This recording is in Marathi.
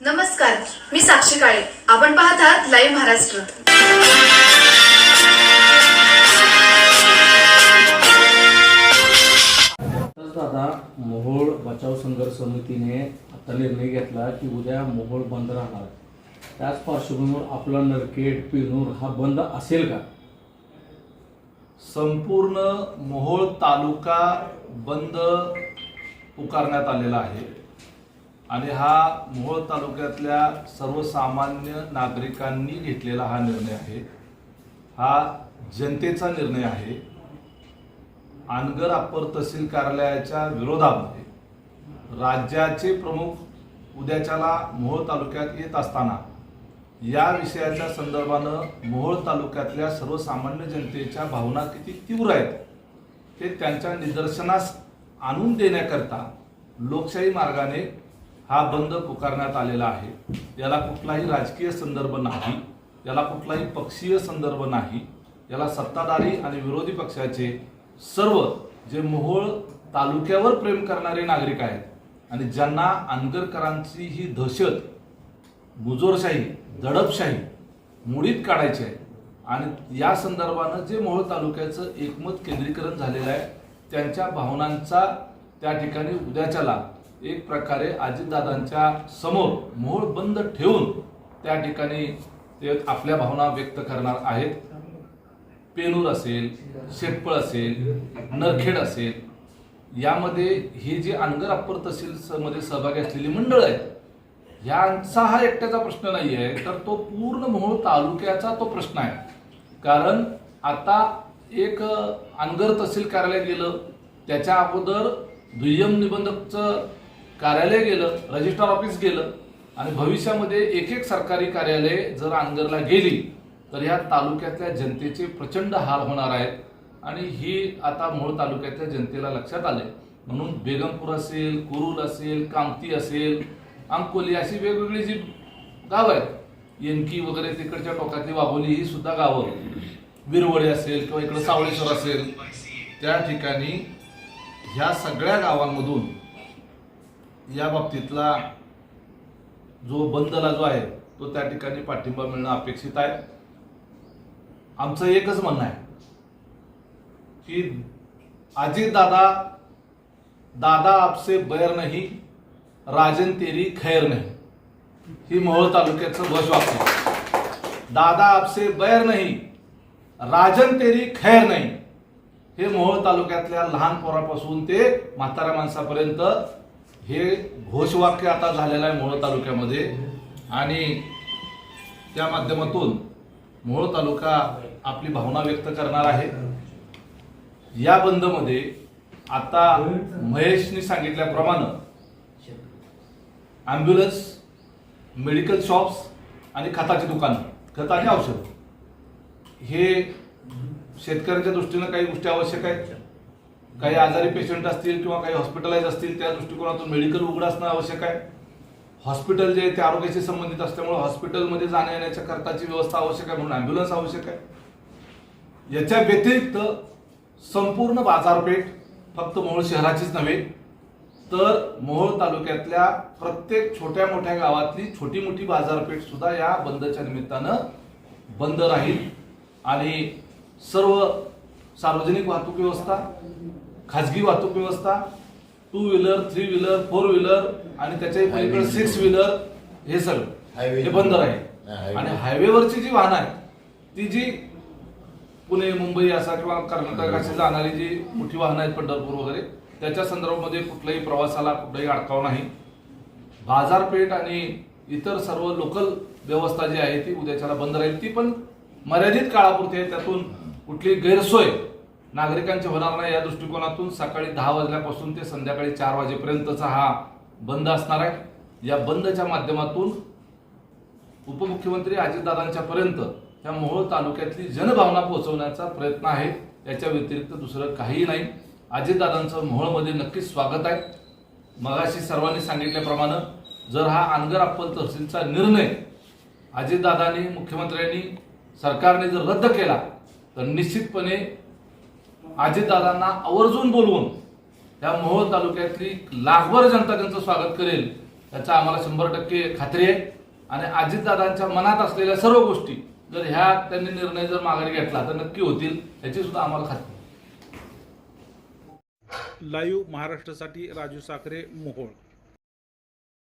नमस्कार मी साक्षी काळे. आपण पाहत आहात लाईव्ह महाराष्ट्र दादा मोहोळ बचाव संघर्ष समितीने आता निर्णय घेतला की उद्या मोहोळ बंद राहणार. त्याच पार्श्वभूमीवर आपला नरकेट पिनूर हा बंद असेल का? संपूर्ण मोहोळ तालुका बंद पुकारण्यात आलेला आहे. आणि हा मोहोळ तालुक्यातल्या सर्वसामान्य नागरिकांनी घेतलेला हा निर्णय आहे. हा जनतेचा निर्णय आहे. आनगर अप्पर तहसील कार्यालयाच्या विरोधामध्ये राज्याचे प्रमुख उद्याच्याला मोहोळ तालुक्यात येत असताना या विषयाच्या संदर्भानं मोहोळ तालुक्यातल्या सर्वसामान्य जनतेच्या भावना किती तीव्र आहेत ते त्यांच्या निदर्शनास आणून देण्याकरता लोकशाही मार्गाने हा बंद पुकारण्यात आलेला आहे. याला कुठलाही राजकीय संदर्भ नाही. याला कुठलाही पक्षीय संदर्भ नाही. याला सत्ताधारी आणि विरोधी पक्षाचे सर्व जे मोहोळ तालुक्यावर प्रेम करणारे नागरिक आहेत आणि ज्यांना आंदरकरांची ही दहशत मुजोरशाही दडपशाही मुडीत काढायची आहे आणि या संदर्भानं जे मोहोळ तालुक्याचं एकमत केंद्रीकरण झालेलं आहे त्यांच्या भावनांचा त्या ठिकाणी उद्याच्याला एक प्रकारे अजितदादांच्या समोर मोहोळ बंद ठेवून त्या ठिकाणी ते आपल्या भावना व्यक्त करणार आहेत. पेनूर असेल शेटपळ असेल नरखेड असेल यामध्ये हे जे अनगर अप्पर तहसील स- मध्ये सहभागी असलेली मंडळ आहेत यांचा हा एकट्याचा प्रश्न नाही आहे तर तो पूर्ण मोहोळ तालुक्याचा तो प्रश्न आहे. कारण आता एक अनगर तहसील कार्यालय गेलं त्याच्या अगोदर दुय्यम निबंधकचं कार्यालय गेलं रजिस्ट्रार ऑफिस गेलं आणि भविष्यामध्ये एक एक सरकारी कार्यालय जर अंगरला गेली तर ह्या तालुक्यातल्या जनतेचे प्रचंड हाल होणार आहेत. आणि ही आता मूळ तालुक्यातल्या जनतेला लक्षात आले म्हणून बेगमपूर असेल कुरुल असेल कामती असेल अंकोली अशी वेगवेगळी जी गावं आहेत येनकी वगैरे तिकडच्या टोकातली वाघोली ही सुद्धा गावं विरवडे असेल किंवा इकडं सावळेश्वर असेल त्या ठिकाणी ह्या सगळ्या गावांमधून या बाबतीतला जो बंदला जो आहे तो त्या ठिकाणी पाठिंबा मिळणं अपेक्षित आहे. आमचं एकच म्हणणं आहे की अजित दादा दादा आपसे बैर नाही राजन तेरी खैर नाही. ही मोहोळ तालुक्याचं घोषवाक्य वाक्य दादा आपसे बैर नाही राजन तेरी खैर नाही. हे मोहोळ तालुक्यातल्या लहान पोरापासून ते म्हाताऱ्या माणसापर्यंत हे घोषवाक्य आता झालेलं आहे मोहोळ तालुक्यामध्ये. आणि त्या माध्यमातून मोहोळ तालुका आपली भावना व्यक्त करणार आहे. या बंदमध्ये आता महेशनी सांगितल्याप्रमाणे ॲम्ब्युलन्स मेडिकल शॉप्स आणि खताची दुकानं खत आणि औषध. हे शेतकऱ्यांच्या दृष्टीनं काही गोष्टी आवश्यक आहेत. काही आजारी पेशंट असतील किंवा काही हॉस्पिटलाइज असतील त्या दृष्टिकोनातून मेडिकल उघडं असणं आवश्यक आहे. हॉस्पिटल जे आहे ते आरोग्याशी संबंधित असल्यामुळे हॉस्पिटलमध्ये जाण्या येण्याच्या खर्चाची व्यवस्था आवश्यक आहे म्हणून ॲम्ब्युलन्स आवश्यक आहे. याच्या व्यतिरिक्त संपूर्ण बाजारपेठ फक्त मोहोळ शहराचीच नव्हे तर मोहोळ तालुक्यातल्या प्रत्येक छोट्या मोठ्या गावातली छोटी मोठी बाजारपेठ सुद्धा या बंदच्या निमित्तानं बंद राहील. आणि सर्व सार्वजनिक वाहतूक व्यवस्था खाजगी वाहतूक व्यवस्था two wheeler three wheeler four wheeler आणि त्याच्या पलीकडे सिक्स व्हीलर हे सगळं. हे बंद हा, राहील. highway. आणि हायवेवरची जी वाहनं आहेत ती जी पुणे मुंबई असा किंवा कर्नाटक अशी जाणारी जी मोठी वाहनं आहेत पंढरपूर वगैरे त्याच्या संदर्भामध्ये कुठल्याही प्रवासाला कुठलाही अडकाव नाही. बाजारपेठ आणि इतर सर्व लोकल व्यवस्था जी आहे ती उद्याच्याला बंद राहील. ती पण मर्यादित काळापुरती आहे. त्यातून कुठली गैरसोय नागरिकांच्या होणार नाही या दृष्टिकोनातून सकाळी दहा वाजल्यापासून ते संध्याकाळी चार वाजेपर्यंतचा हा बंद असणार आहे. या बंदच्या माध्यमातून उपमुख्यमंत्री अजितदादांच्या पर्यंत त्या मोहोळ तालुक्यातली जनभावना पोहोचवण्याचा प्रयत्न आहे. याच्या व्यतिरिक्त दुसरं काहीही नाही. अजितदादांचं मोहोळमध्ये नक्कीच स्वागत आहे. मगाशी सर्वांनी सांगितल्याप्रमाणे जर हा अनगर अप्पल तहसीलचा निर्णय अजितदादांनी मुख्यमंत्र्यांनी सरकारने जर रद्द केला तर निश्चितपणे अजितदादांना आवर्जून बोलवून त्या मोहोळ तालुक्यातली लाखभर जनता त्यांचं स्वागत करेल. याचा आम्हाला शंभर टक्के खात्री आहे. आणि अजितदादांच्या मनात असलेल्या सर्व गोष्टी जर ह्या त्यांनी निर्णय जर माघारी घेतला तर नक्की होतील याची सुद्धा आम्हाला खात्री लाईव्ह महाराष्ट्रासाठी राजू साखरे मोहोळ.